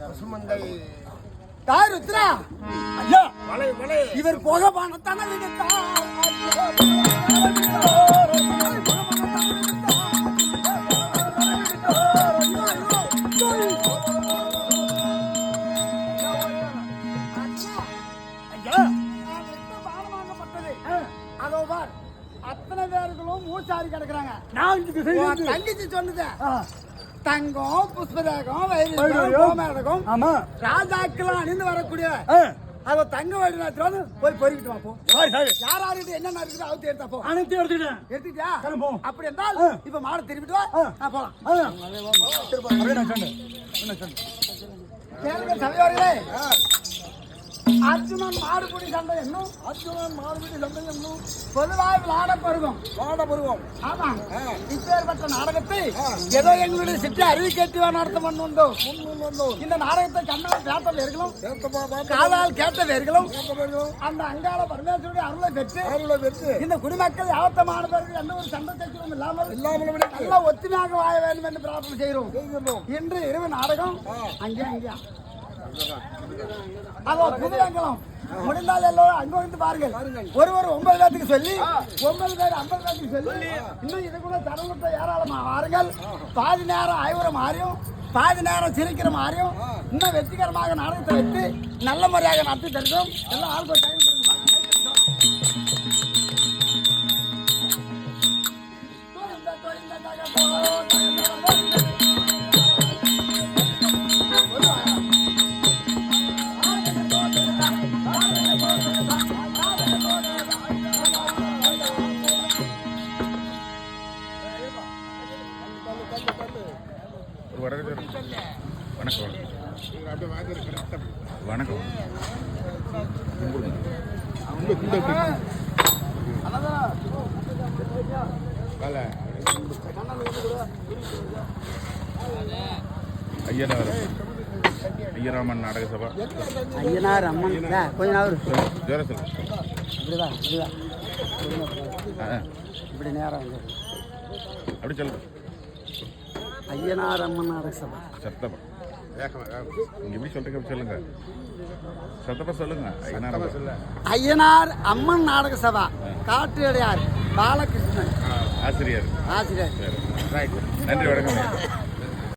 பசுமந்தை யார் ருத்ரா ஐயா வலை வலை. இவர் போக பானத்தான ஐயா அத்தனை பேர்களும் மூச்சாரி கிடக்குறாங்க. நான் தங்கச்சி சொன்னது தங்கம் புஷ்பராகம். வைரம் கோமேடகம் ஆமா. ராஜாக்கெல்லாம் அணிந்து வரக்கூடிய அத தங்க வைடனாத்திரம் போய் பொறிக்கிட்டு வா போ. சரி சரி. யார் யாருக்கு என்னென்ன இருக்குது அவுத்து எடுத்தா போ. அனைத்தையும் எடுத்துக்கிட்டேன். எடுத்துக்கிட்டியா? கிளம்புவோம். அப்படி என்றால். இப்ப மாடு திருப்பிட்டு வா. போலாம். கேளுங்க சபையோர்களே அர்ஜுனன் சண்டை என்னும் அர்ஜுனன் மாறுபடி என்னும் பொதுவாக விளையாட பருவம் வாட பருவம் ஆமா இப்பேற்பட்ட நாடகத்தை ஏதோ எங்களுடைய சிற்றி அறிவி கேட்டு நடத்த பண்ணுண்டோ? முன் வந்தோம். இந்த நாடகத்தை கண்ணால் பார்த்து காலால் கேட்டவர்களும் அந்த அங்காள பரமேஸ்வருடைய அருளை பெற்று அருளை பெற்று. இந்த குடிமக்கள் யாவத்தமானவர்கள் எந்த ஒரு சண்டை சச்சரவும் இல்லாமல் இல்லாமல் விட நல்ல ஒத்துமையாக வாழ வேண்டும் என்று பிரார்த்தனை செய்கிறோம். இன்று இரவு நாடகம். அங்கே அங்கே. அதோ புதுவெங்கலம் முடிந்தால் எல்லோரும் அங்க வந்து பாருங்கள். ஒருவர் ஒன்பது பேத்துக்கு சொல்லி ஒன்பது பேர் ஐம்பது பேத்துக்கு சொல்லி இன்னும் இது கூட தரமுட்ட ஏராளமா வாருங்கள். பாதி நேரம் ஐவரம் மாறியும் பாதி நேரம் சிரிக்கிற மாதிரியும் இன்னும் வெற்றிகரமாக நாடகத்தை வைத்து நல்ல முறையாக நடத்தி தருகிறோம். எல்லாம் ஆளுக்கு டைம் ஒரு வணக்கம் வணக்கம். வணக்கம். ஐயனார். ஐயராமன் நாடக சபா. ஐயனார் அம்மன். கொஞ்ச நாள் ஜோர சொல்லு. இப்படிதான் இப்படிதான். இப்படி நேரம் அப்படி சொல்லு. ஐயனார் அம்மன் அரசபா சத்தமா எப்படி சொல்றீங்க சொல்லுங்க. சத்தமா சொல்லுங்க ஐயனார் ஐயனார் அம்மன் நாடக சபா. காற்று பாலகிருஷ்ணன். ஆசிரியர். ஆசிரியர். நன்றி வணக்கம்.